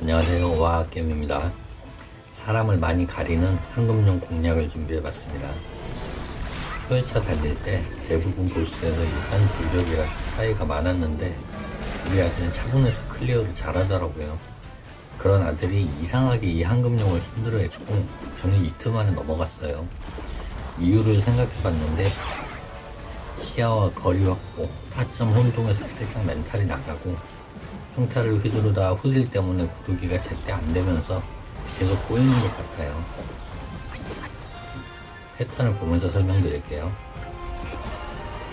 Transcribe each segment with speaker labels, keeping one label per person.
Speaker 1: 안녕하세요. 와겜입니다. 사람을 많이 가리는 황금용 공략을 준비해봤습니다. 초회차 달릴 때 대부분 보스에서 일단 불적이라 차이가 많았는데 우리 아들은 차분해서 클리어를 잘하더라고요. 그런 아들이 이상하게 이 황금용을 힘들어했고 저는 이틀 만에 넘어갔어요. 이유를 생각해봤는데 시야와 거리 확보, 타점 혼동에서 살짝 멘탈이 나가고 평타를 휘두르다 후딜 때문에 구르기가 제때 안 되면서 계속 꼬이는 것 같아요. 패턴을 보면서 설명드릴게요.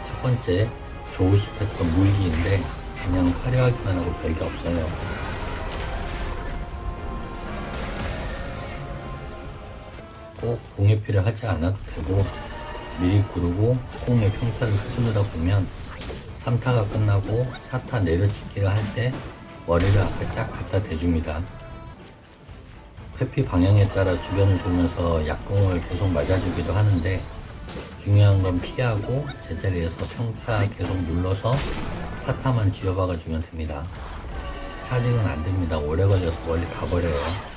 Speaker 1: 첫 번째, 좋으시 패턴 물기인데 그냥 화려하기만 하고 별게 없어요. 꼭 공예피를 하지 않아도 되고 미리 구르고 콩에 평타를 휘두르다 보면 3타가 끝나고 4타 내려치기를 할 때 머리를 앞에 딱 갖다 대줍니다. 회피 방향에 따라 주변을 돌면서 약공을 계속 맞아주기도 하는데 중요한 건 피하고 제자리에서 평타 계속 눌러서 4타만 쥐어박아주면 됩니다. 차징은 안 됩니다. 오래 걸려서 멀리 가버려요.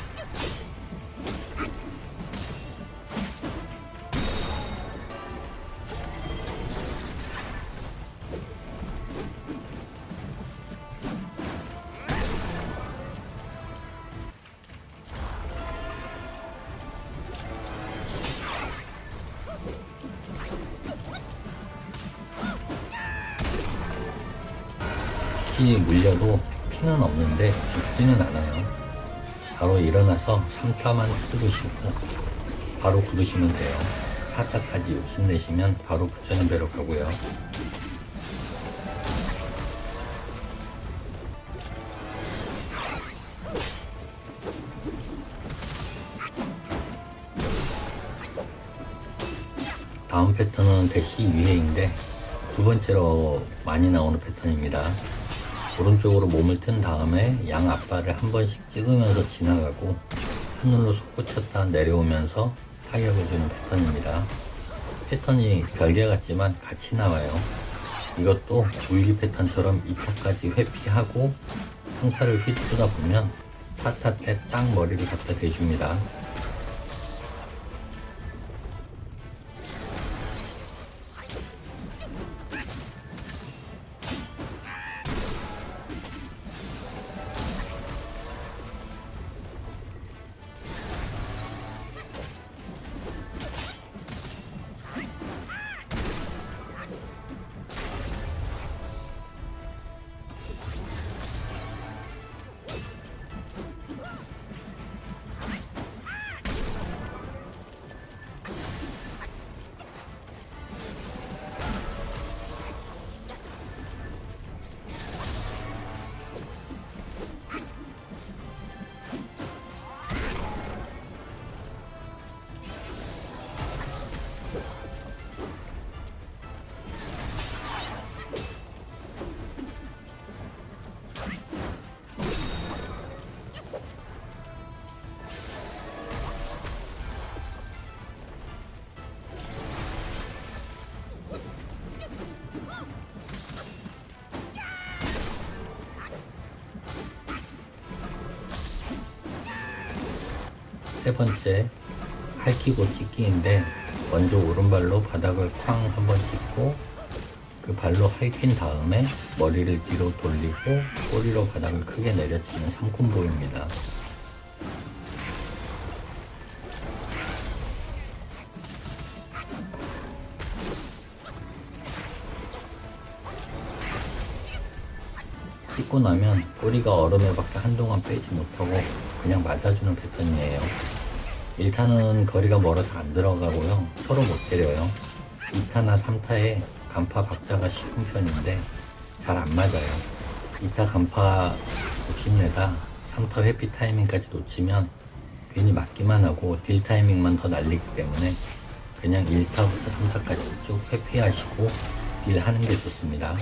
Speaker 1: 혹시 물려도 피는 없는데 죽지는 않아요. 바로 일어나서 3타만 뚫으시고 바로 구르시면 돼요. 4타까지 욕심내시면 바로 부처는 배로 가고요. 다음 패턴은 대시 위에인데 두 번째로 많이 나오는 패턴입니다. 오른쪽으로 몸을 튼 다음에 양 앞발을 한 번씩 찍으면서 지나가고 하늘로 솟구쳤다 내려오면서 타격을 주는 패턴입니다. 패턴이 별개 같지만 같이 나와요. 이것도 물기 패턴처럼 2타까지 회피하고 평타를 휘두르다 보면 4타 때 딱 머리를 갖다 대줍니다. 세 번째 할퀴고 찍기인데 먼저 오른발로 바닥을 쾅 한번 찍고 그 발로 할퀸 다음에 머리를 뒤로 돌리고 꼬리로 바닥을 크게 내려치는 3콤보입니다. 찍고 나면 꼬리가 얼음에 밖에 한동안 빼지 못하고 그냥 맞아주는 패턴이에요. 1타는 거리가 멀어서 안 들어가고요. 서로 못 때려요. 2타나 3타에 간파 박자가 쉬운 편인데 잘 안 맞아요. 2타 간파 욕심내다 3타 회피 타이밍까지 놓치면 괜히 맞기만 하고 딜 타이밍만 더 날리기 때문에 그냥 1타부터 3타까지 쭉 회피하시고 딜 하는 게 좋습니다.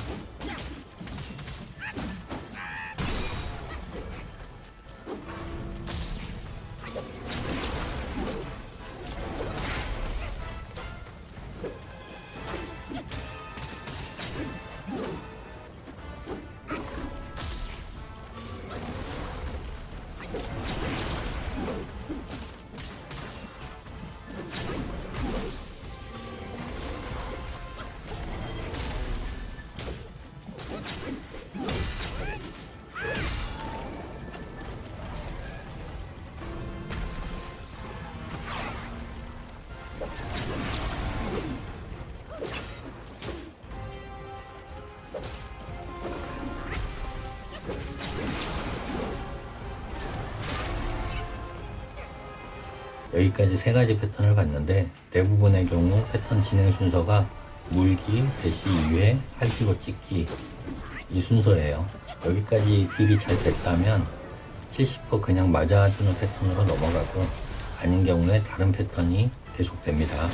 Speaker 1: 여기까지 세 가지 패턴을 봤는데 대부분의 경우 패턴 진행 순서가 물기, 대시 2회, 할기고 찍기 이 순서예요. 여기까지 딜이 잘 됐다면 70% 그냥 맞아주는 패턴으로 넘어가고 아닌 경우에 다른 패턴이 계속됩니다.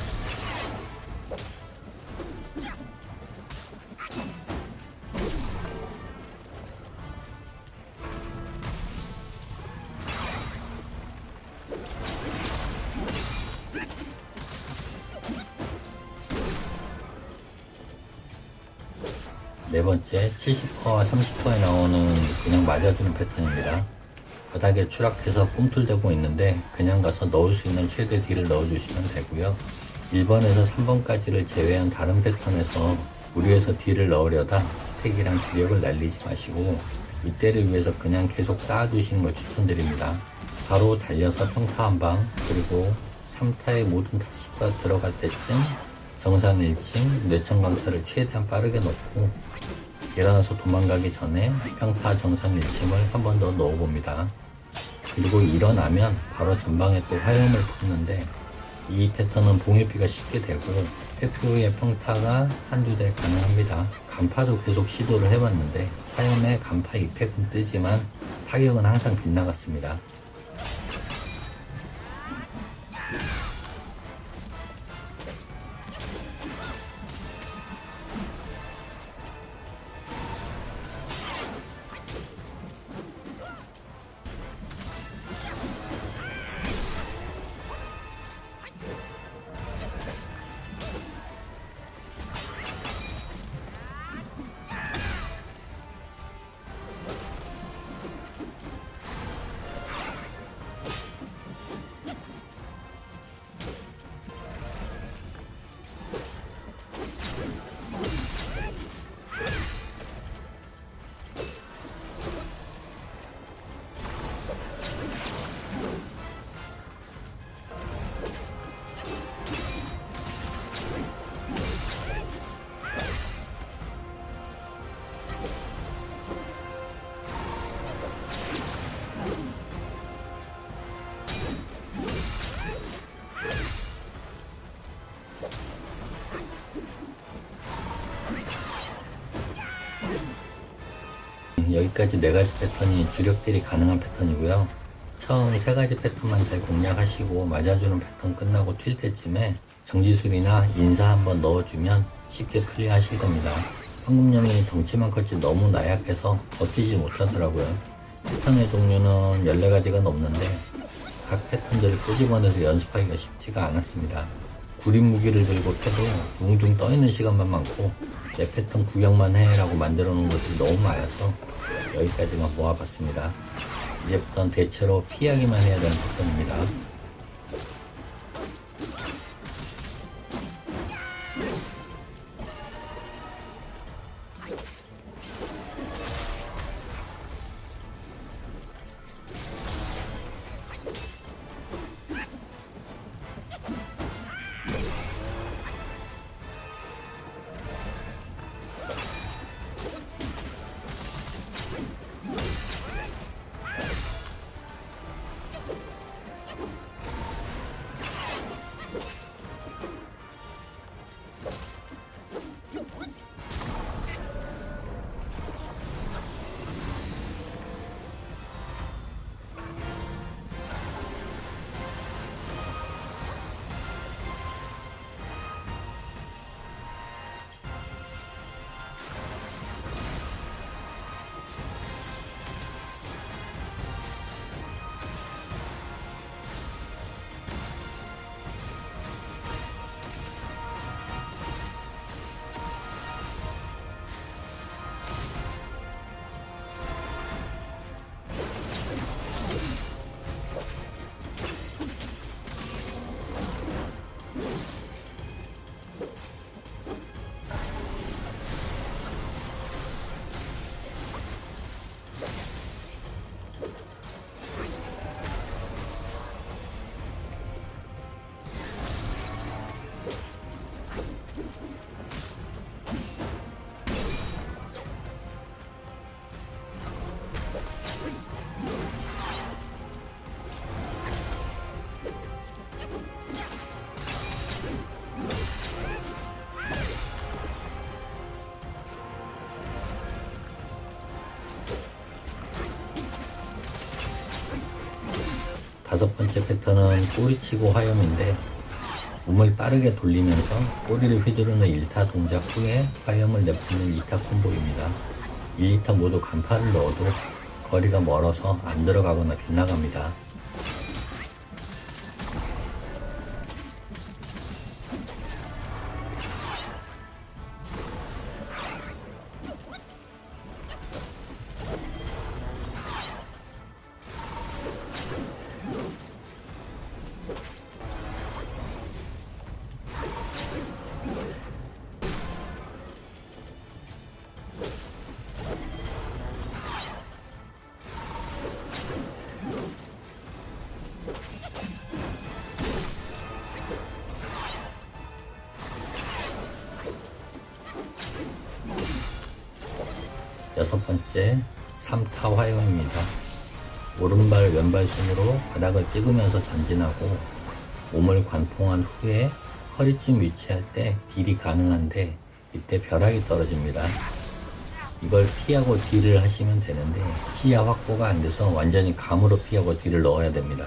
Speaker 1: 70%와 30%에 나오는 그냥 맞아주는 패턴입니다. 바닥에 추락해서 꿈틀대고 있는데 그냥 가서 넣을 수 있는 최대 딜을 넣어주시면 되고요. 1번에서 3번까지를 제외한 다른 패턴에서 무리해서 딜을 넣으려다 스택이랑 기력을 날리지 마시고 이때를 위해서 그냥 계속 쌓아두시는 걸 추천드립니다. 바로 달려서 평타 한 방 그리고 3타의 모든 타수가 들어갈 때쯤 정상 1층 뇌청 강타를 최대한 빠르게 넣고 일어나서 도망가기 전에 평타 정상 1층을 한 번 더 넣어봅니다. 그리고 일어나면 바로 전방에 또 화염을 푸는데 이 패턴은 봉해피가 쉽게 되고 회피 후에 평타가 한두 대 가능합니다. 간파도 계속 시도를 해봤는데 화염의 간파 이펙은 뜨지만 타격은 항상 빗나갔습니다. 여기까지 네 가지 패턴이 주력들이 가능한 패턴이고요. 처음 세 가지 패턴만 잘 공략하시고 맞아주는 패턴 끝나고 튈 때쯤에 정지술이나 인사 한번 넣어주면 쉽게 클리어하실 겁니다. 황금령이 덩치만 컸지 너무 나약해서 버티지 못하더라고요. 패턴의 종류는 14가지가 넘는데 각 패턴들을 끄집어내서 연습하기가 쉽지가 않았습니다. 구린 무기를 들고 패도 둥둥 떠있는 시간만 많고 내 패턴 구경만 해라고 만들어 놓은 것들이 너무 많아서 여기까지만 모아봤습니다. 이제부터는 대체로 피하기만 해야 되는 패턴입니다. 다섯 번째 패턴은 꼬리치고 화염인데 몸을 빠르게 돌리면서 꼬리를 휘두르는 1타 동작 후에 화염을 내뿜는 2타 콤보입니다. 1, 2타 모두 간파를 넣어도 거리가 멀어서 안 들어가거나 빗나갑니다. 여섯 번째 3타 화염입니다. 오른발 왼발 손으로 바닥을 찍으면서 전진하고 몸을 관통한 후에 허리쯤 위치할 때 딜이 가능한데 이때 벼락이 떨어집니다. 이걸 피하고 딜을 하시면 되는데 시야 확보가 안 돼서 완전히 감으로 피하고 딜을 넣어야 됩니다.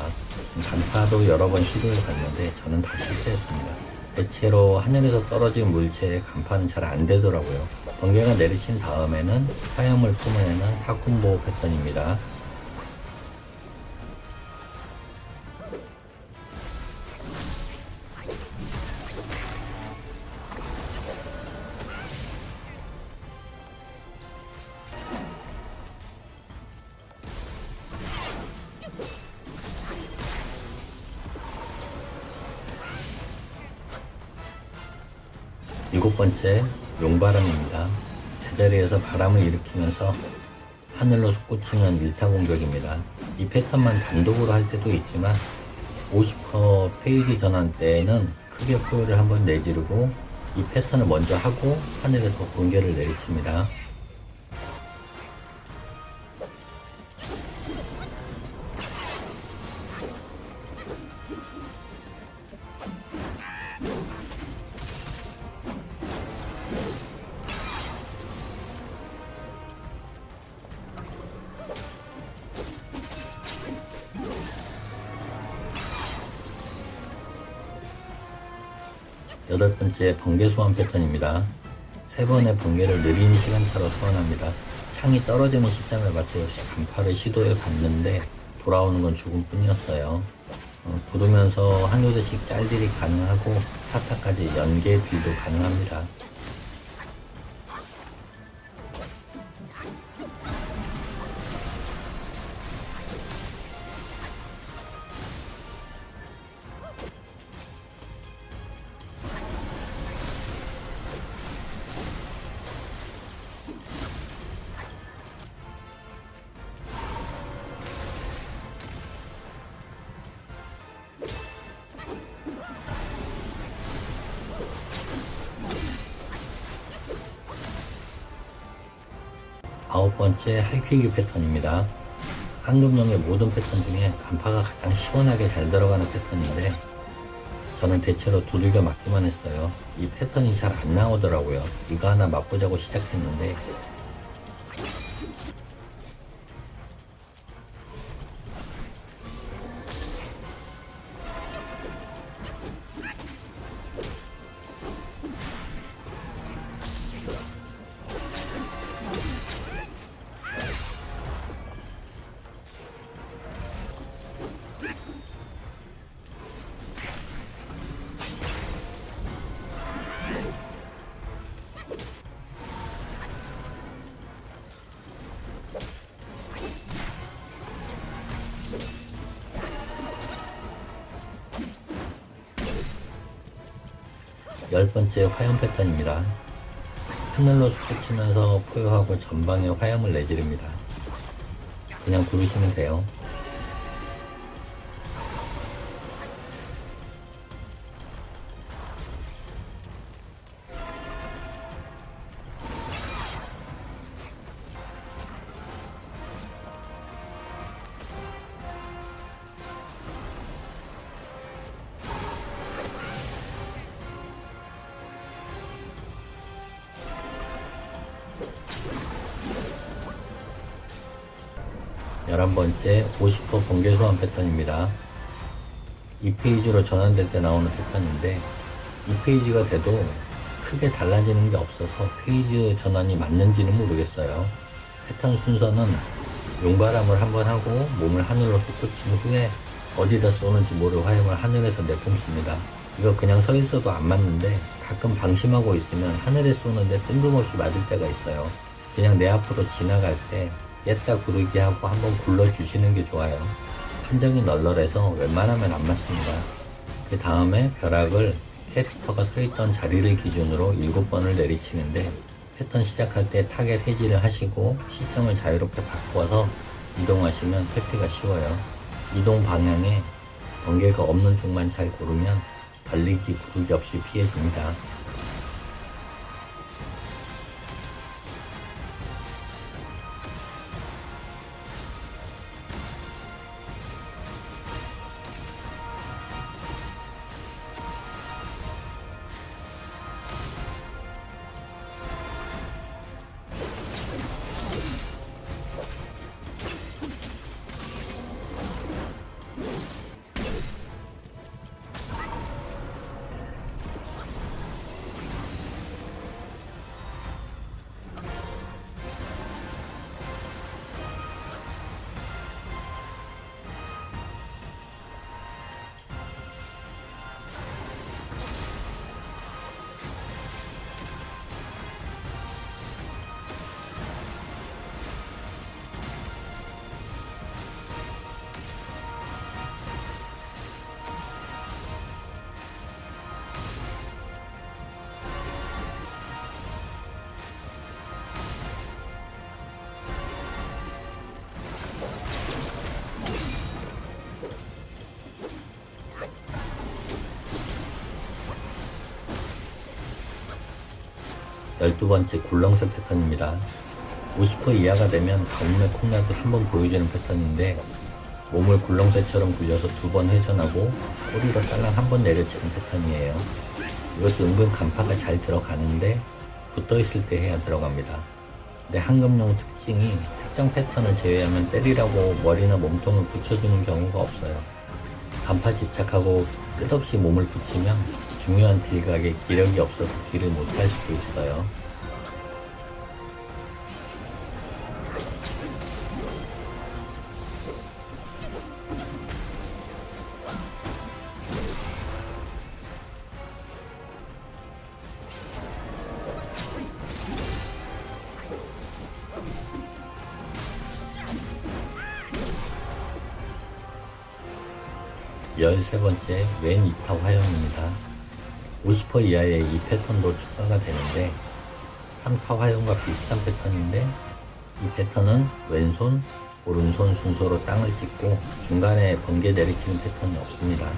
Speaker 1: 간파도 여러 번 시도해 봤는데 저는 다 실패했습니다. 대체로 하늘에서 떨어진 물체의 간파는 잘 안 되더라고요. 번개가 내리친 다음에는 화염을 뿜어내는 사쿤보 패턴입니다. 번째 용바람입니다. 제자리에서 바람을 일으키면서 하늘로 솟구치는 일타 공격입니다. 이 패턴만 단독으로 할 때도 있지만 50% 페이지 전환 때에는 크게 포효를 한번 내지르고 이 패턴을 먼저 하고 하늘에서 번개를 내리칩니다. 여덟 번째 번개 소환 패턴입니다. 세 번의 번개를 느린 시간차로 소환합니다. 창이 떨어지는 시점에 맞춰 역시 간파를 시도해 봤는데 돌아오는 건 죽음 뿐이었어요. 어, 부르면서 한두 대씩 짤딜이 가능하고 사타까지 연계 딜도 가능합니다. 아홉 번째 할퀴기 패턴입니다. 황금령의 모든 패턴 중에 간파가 가장 시원하게 잘 들어가는 패턴인데 저는 대체로 두들겨 맞기만 했어요. 이 패턴이 잘 안 나오더라고요. 이거 하나 맛보자고 시작했는데 열 번째 화염 패턴입니다. 하늘로 솟구치면서 포효하고 전방에 화염을 내지릅니다. 그냥 부르시면 돼요. 번째 50% 번개 소환 패턴입니다. 2페이지로 전환될 때 나오는 패턴인데 2페이지가 돼도 크게 달라지는 게 없어서 페이지 전환이 맞는지는 모르겠어요. 패턴 순서는 용바람을 한번 하고 몸을 하늘로 솟구친 후에 어디다 쏘는지 모를 화염을 하늘에서 내뿜습니다. 이거 그냥 서 있어도 안 맞는데 가끔 방심하고 있으면 하늘에 쏘는데 뜬금없이 맞을 때가 있어요. 그냥 내 앞으로 지나갈 때 옛다 구르기 하고 한번 굴러주시는 게 좋아요. 판정이 널널해서 웬만하면 안 맞습니다. 그 다음에 벼락을 캐릭터가 서 있던 자리를 기준으로 7번을 내리치는데 패턴 시작할 때 타겟 해지를 하시고 시점을 자유롭게 바꿔서 이동하시면 회피가 쉬워요. 이동 방향에 번개가 없는 쪽만 잘 고르면 달리기 구르기 없이 피해집니다. 열두 번째 굴렁쇠 패턴입니다. 50% 이하가 되면 가뭄의 콩나듯 한 번 보여주는 패턴인데 몸을 굴렁쇠처럼 굴려서 두 번 회전하고 꼬리로 딸랑 한 번 내려치는 패턴이에요. 이것도 은근 간파가 잘 들어가는데 붙어 있을 때 해야 들어갑니다. 근데 한금용 특징이 특정 패턴을 제외하면 때리라고 머리나 몸통을 붙여주는 경우가 없어요. 간파 집착하고 끝없이 몸을 붙이면 중요한 딜각에 기력이 없어서 딜을 못할 수도 있어요. 열세 번째 왼 이타 화염입니다. 50% 이하의 이 패턴도 추가가 되는데 3타 화염과 비슷한 패턴인데 이 패턴은 왼손, 오른손 순서로 땅을 찍고 중간에 번개 내리치는 패턴이 없습니다.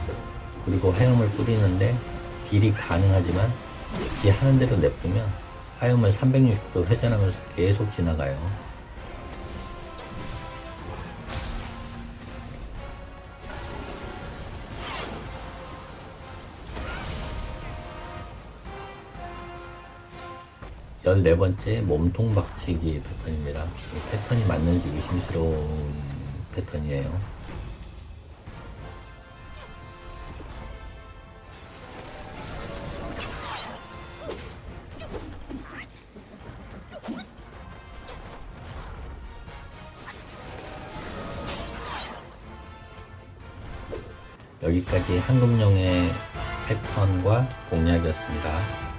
Speaker 1: 그리고 화염을 뿌리는데 딜이 가능하지만 지 하는 대로 냅두면 화염을 360도 회전하면서 계속 지나가요. 열네 번째 몸통 박치기 패턴입니다. 이 패턴이 맞는지 의심스러운 패턴이에요. 여기까지 한금용의 패턴과 공략이었습니다.